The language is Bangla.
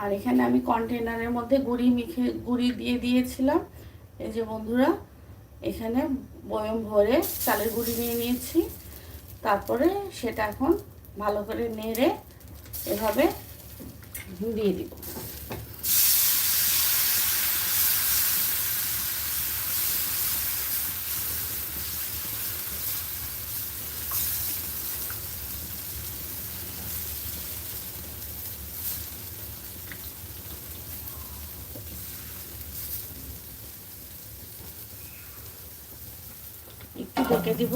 আর এখানে আমি কন্টেনারের মধ্যে গুড়ি মিখে, গুড়ি দিয়ে দিয়েছিলাম। এই যে বন্ধুরা, এখানে বয়ম ভরে চালের গুঁড়ি নিয়ে নিয়েছি। তারপরে সেটা এখন ভালো করে নেড়ে এভাবে দিয়ে দিব। ঢেকে দিব।